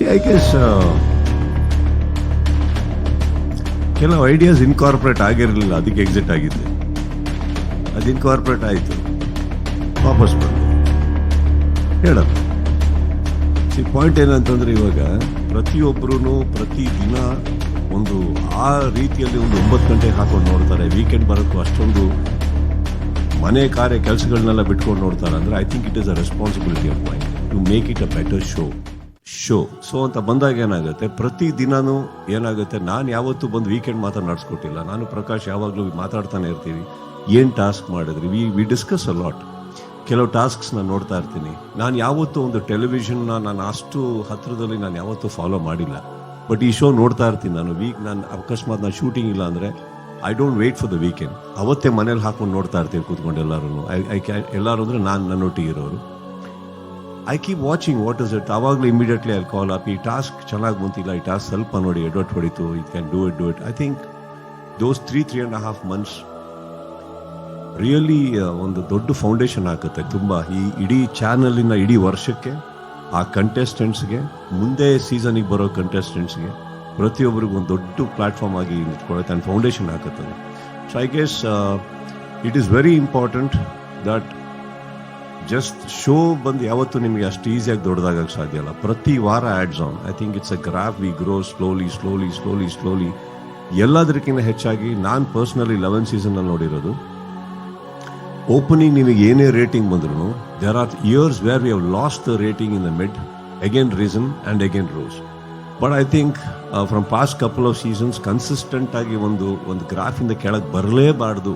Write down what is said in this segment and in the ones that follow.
C I guess ಕೆಲವು ideas incorporate ಆಗಿರಲಿಲ್ಲ, ಅದಕ್ಕೆ ಎಕ್ಸಿಟ್ ಆಗಿದ್ದೆ. ಅದು ಇನ್ಕಾರ್ಪೊರೇಟ್ ಆಯಿತು. ವಾಪಸ್ ಬಂದು. ಹೇಳೋದು ಸಿ ಪಾಯಿಂಟ್ ಏನಂತಂದ್ರೆ ಇವಾಗ ಪ್ರತಿಯೊಬ್ಬರೂ ಪ್ರತಿ ದಿನ ಒಂದು ಆ ರೀತಿಯಲ್ಲಿ ಒಂದು ಒಂಬತ್ತು ಗಂಟೆಗೆ ಹಾಕೊಂಡು ನೋಡ್ತಾರೆ. ವೀಕೆಂಡ್ ಬರೋಕ್ಕೂ ಅಷ್ಟೊಂದು ಮನೆ ಕಾರ್ಯ ಕೆಲಸಗಳನ್ನೆಲ್ಲ ಬಿಟ್ಕೊಂಡು ನೋಡ್ತಾರೆ. ಅಂದರೆ I think it is a responsibility of mind to make it a better show show. So ಅಂತ ಬಂದಾಗ ಏನಾಗುತ್ತೆ? ಪ್ರತಿ ದಿನಾನೂ ಏನಾಗುತ್ತೆ? ನಾನು ಯಾವತ್ತೂ ಬಂದು ವೀಕೆಂಡ್ ಮಾತ್ರ ನಡೆಸ್ಕೊಟ್ಟಿಲ್ಲ. ನಾನು ಪ್ರಕಾಶ್ ಯಾವಾಗಲೂ ಮಾತಾಡ್ತಾನೆ ಇರ್ತೀವಿ. ಏನು ಟಾಸ್ಕ್ ಮಾಡಿದ್ರಿ? We we discuss a lot ಕೆಲವು ಟಾಸ್ಕ್ಸ್ನ ನೋಡ್ತಾ ಇರ್ತೀನಿ. ನಾನು ಯಾವತ್ತೂ ಒಂದು ಟೆಲಿವಿಷನ್ನ ನಾನು ಅಷ್ಟು ಹತ್ತಿರದಲ್ಲಿ ನಾನು ಯಾವತ್ತೂ ಫಾಲೋ ಮಾಡಿಲ್ಲ. ಬಟ್ ಈ ಶೋ ನೋಡ್ತಾ ಇರ್ತೀನಿ ನಾನು. ವೀಕ್ ನಾನು ಅಕಸ್ಮಾತ್ ನಾನು ಶೂಟಿಂಗ್ ಇಲ್ಲ ಅಂದರೆ I don't wait for the weekend ಅವತ್ತೇ ಮನೇಲಿ ಹಾಕೊಂಡು ನೋಡ್ತಾ ಇರ್ತೀವಿ ಕೂತ್ಕೊಂಡು ಎಲ್ಲರೂ ಐ ಐ ಕ್ಯಾ ಎಲ್ಲರೂ ಅಂದರೆ ನಾನು ನನ್ನೊಟ್ಟಿಗೆ ಇರೋರು. I keep watching what is it ಆವಾಗಲೂ ಇಮಿಡಿಯೇಟ್ಲಿ ಐ ಕಾಲ್ ಅಪ್ ಈ ಟಾಸ್ಕ್ ಚೆನ್ನಾಗಿ ಬಂತಿಲ್ಲ. ಈ ಟಾಸ್ಕ್ ಸ್ವಲ್ಪ ನೋಡಿ ಎಡವಟ್ ಹೊಡಿತು. It can do it do it I think those three three and half months really ಒಂದು ದೊಡ್ಡ ಫೌಂಡೇಶನ್ ಆಗುತ್ತೆ ತುಂಬ. ಈ ಇಡೀ ಚಾನಲಿನ ಇಡೀ ವರ್ಷಕ್ಕೆ, ಆ ಕಂಟೆಸ್ಟೆಂಟ್ಸ್ಗೆ ಮುಂದೆ ಸೀಸನಿಗೆ ಬರೋ ಕಂಟೆಸ್ಟೆಂಟ್ಸ್ಗೆ ಪ್ರತಿಯೊಬ್ಬರಿಗೂ ಒಂದು ದೊಡ್ಡ ಪ್ಲಾಟ್ಫಾರ್ಮ್ ಆಗಿ ನಿಂತ್ಕೊಳ್ಳುತ್ತೆ. ಆ್ಯಂಡ್ ಫೌಂಡೇಶನ್ ಹಾಕುತ್ತದೆ so I guess it is very important that just show ಬಂದು ಯಾವತ್ತು ನಿಮಗೆ ಅಷ್ಟು ಈಸಿಯಾಗಿ ದೊಡ್ಡದಾಗಕ್ಕೆ ಸಾಧ್ಯ ಇಲ್ಲ. ಪ್ರತಿ ವಾರ ads on I think it's a graph we grow slowly slowly slowly slowly ಎಲ್ಲದಕ್ಕಿಂತ ಹೆಚ್ಚಾಗಿ ನಾನು ಪರ್ಸ್ನಲಿ ಲೆವೆನ್ ಸೀಸನಲ್ಲಿ ನೋಡಿರೋದು. ಓಪನಿಂಗ್ ನಿಮಗೆ ಏನೇ ರೇಟಿಂಗ್ ಬಂದ್ರು there are years where we have lost the rating in the mid again reason and again rose but I think from past couple of seasons consistent ಆಗಿ ಒಂದು ಒಂದು ಗ್ರಾಫಿಂದ ಕೆಳಗೆ ಬರಲೇಬಾರ್ದು.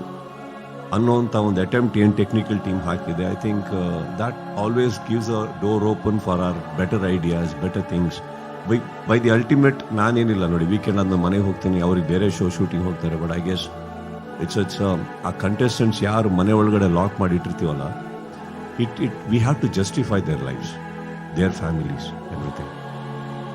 ಅನ್ನೋಂಥ ಒಂದು ಅಟೆಂಪ್ಟ್ ಏನು ಟೆಕ್ನಿಕಲ್ ಟೀಮ್ ಹಾಕಿದೆ I think that always gives a door open for our better ideas better things by by the ultimate ನಾನೇನಿಲ್ಲ ನೋಡಿ weekend ಅನ್ನು ಮನೆಗೆ ಹೋಗ್ತೀನಿ, ಅವ್ರಿಗೆ ಬೇರೆ ಶೋ ಶೂಟಿಂಗ್ ಹೋಗ್ತಾರೆ but I guess it's it's ಆ ಕಂಟೆಸ್ಟೆಂಟ್ಸ್ ಯಾರು ಮನೆ ಒಳಗಡೆ ಲಾಕ್ ಮಾಡಿ ಇಟ್ಟಿರ್ತೀವಲ್ಲ it it we have to justify their lives their families everything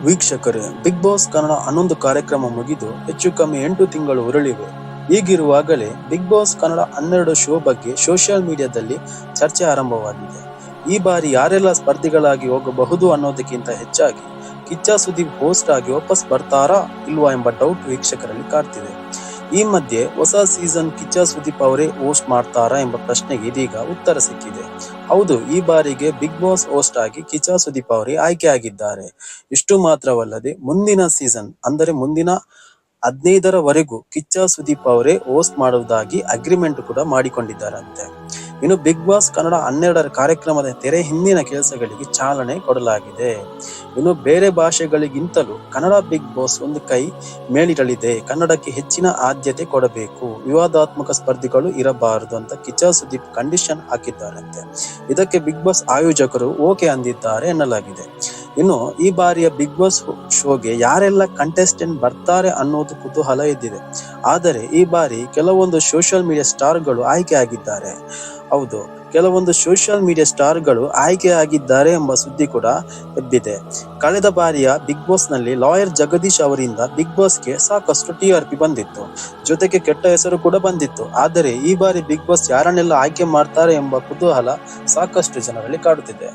ವೀಕ್ಷಕರೇ ಬಿಗ್ ಬಾಸ್ ಕನ್ನಡ ಹನ್ನೊಂದು ಕಾರ್ಯಕ್ರಮ ಮುಗಿದು, ಹೆಚ್ಚು ಕಮ್ಮಿ ಎಂಟು ತಿಂಗಳು ಉರುಳಿವೆ. ಹೀಗಿರುವಾಗಲೇ ಬಿಗ್ ಬಾಸ್ ಕನ್ನಡ ಹನ್ನೆರಡು ಶೋ ಬಗ್ಗೆ ಸೋಷಿಯಲ್ ಮೀಡಿಯಾದಲ್ಲಿ ಚರ್ಚೆ ಆರಂಭವಾಗಿದೆ. ಈ ಬಾರಿ ಯಾರೆಲ್ಲ ಸ್ಪರ್ಧಿಗಳಾಗಿ ಹೋಗಬಹುದು ಅನ್ನೋದಕ್ಕಿಂತ ಹೆಚ್ಚಾಗಿ ಕಿಚ್ಚ ಸುದೀಪ್ ಹೋಸ್ಟ್ ಆಗಿ ವಾಪಸ್ ಬರ್ತಾರಾ ಇಲ್ವಾ ಎಂಬ ಡೌಟ್ ವೀಕ್ಷಕರಲ್ಲಿ ಕಾಡ್ತಿದೆ. ಈ ಮಧ್ಯೆ ಹೊಸ ಸೀಸನ್ ಕಿಚ್ಚ ಸುದೀಪ್ ಅವರೇ ಹೋಸ್ಟ್ ಮಾಡ್ತಾರಾ ಎಂಬ ಪ್ರಶ್ನೆಗೆ ಇದೀಗ ಉತ್ತರ ಸಿಕ್ಕಿದೆ. ಹೌದು, ಈ ಬಾರಿಗೆ ಬಿಗ್ ಬಾಸ್ ಹೋಸ್ಟ್ ಆಗಿ ಕಿಚ್ಚ ಸುದೀಪ್ ಅವರೇ ಆಯ್ಕೆಯಾಗಿದ್ದಾರೆ ಇಷ್ಟು ಮಾತ್ರವಲ್ಲದೆ ಮುಂದಿನ ಸೀಸನ್ ಅಂದರೆ ಮುಂದಿನ ಹದಿನೈದರವರೆಗೂ ಕಿಚ್ಚ ಸುದೀಪ್ ಅವರೇ ಹೋಸ್ಟ್ ಮಾಡುವುದಾಗಿ ಅಗ್ರಿಮೆಂಟ್ ಕೂಡ ಮಾಡಿಕೊಂಡಿದ್ದಾರಂತೆ. ಇನ್ನು ಬಿಗ್ ಬಾಸ್ ಕನ್ನಡ ಹನ್ನೆರಡರ ಕಾರ್ಯಕ್ರಮದ ತೆರೆ ಹಿಂದಿನ ಕೆಲಸಗಳಿಗೆ ಚಾಲನೆ ಕೊಡಲಾಗಿದೆ. ಇನ್ನು ಬೇರೆ ಭಾಷೆಗಳಿಗಿಂತಲೂ ಕನ್ನಡ ಬಿಗ್ ಬಾಸ್ ಒಂದು ಕೈ ಮೇಲಿರಲಿದೆ. ಕನ್ನಡಕ್ಕೆ ಹೆಚ್ಚಿನ ಆದ್ಯತೆ ಕೊಡಬೇಕು. ವಿವಾದಾತ್ಮಕ ಸ್ಪರ್ಧಿಗಳು ಇರಬಾರದು ಅಂತ ಕಿಚ್ಚ ಸುದೀಪ್ ಕಂಡೀಷನ್ ಹಾಕಿದ್ದಾರಂತೆ. ಇದಕ್ಕೆ ಬಿಗ್ ಬಾಸ್ ಆಯೋಜಕರು ಓಕೆ ಅಂದಿದ್ದಾರೆ ಎನ್ನಲಾಗಿದೆ. ಇನ್ನು ಈ ಬಾರಿಯ ಬಿಗ್ ಬಾಸ್ ಶೋಗೆ ಯಾರೆಲ್ಲ ಕಂಟೆಸ್ಟೆಂಟ್ ಬರ್ತಾರೆ ಅನ್ನೋದು ಕುತೂಹಲ ಇದ್ದಿದೆ. ಆದರೆ ಈ ಬಾರಿ ಕೆಲವೊಂದು ಸೋಷಿಯಲ್ ಮೀಡಿಯಾ ಸ್ಟಾರ್ಗಳು ಆಯ್ಕೆ ಆಗಿದ್ದಾರೆ. ಹೌದು, ಕೆಲವೊಂದು ಸೋಷಿಯಲ್ ಮೀಡಿಯಾ ಸ್ಟಾರ್ಗಳು ಆಯ್ಕೆ ಆಗಿದ್ದಾರೆ ಎಂಬ ಸುದ್ದಿ ಕೂಡ ಎದ್ದಿದೆ ಕಳೆದ ಬಾರಿಯ ಬಿಗ್ ಬಾಸ್ನಲ್ಲಿ ಲಾಯರ್ ಜಗದೀಶ್ ಅವರಿಂದ ಬಿಗ್ ಬಾಸ್ಗೆ ಸಾಕಷ್ಟು ಟಿ ಆರ್ ಪಿ ಬಂದಿತ್ತು. ಜೊತೆಗೆ ಕೆಟ್ಟ ಹೆಸರು ಕೂಡ ಬಂದಿತ್ತು. ಆದರೆ ಈ ಬಾರಿ ಬಿಗ್ ಬಾಸ್ ಯಾರನ್ನೆಲ್ಲ ಆಯ್ಕೆ ಮಾಡ್ತಾರೆ ಎಂಬ ಕುತೂಹಲ ಸಾಕಷ್ಟು ಜನರಲ್ಲಿ ಕಾಡುತ್ತಿದೆ.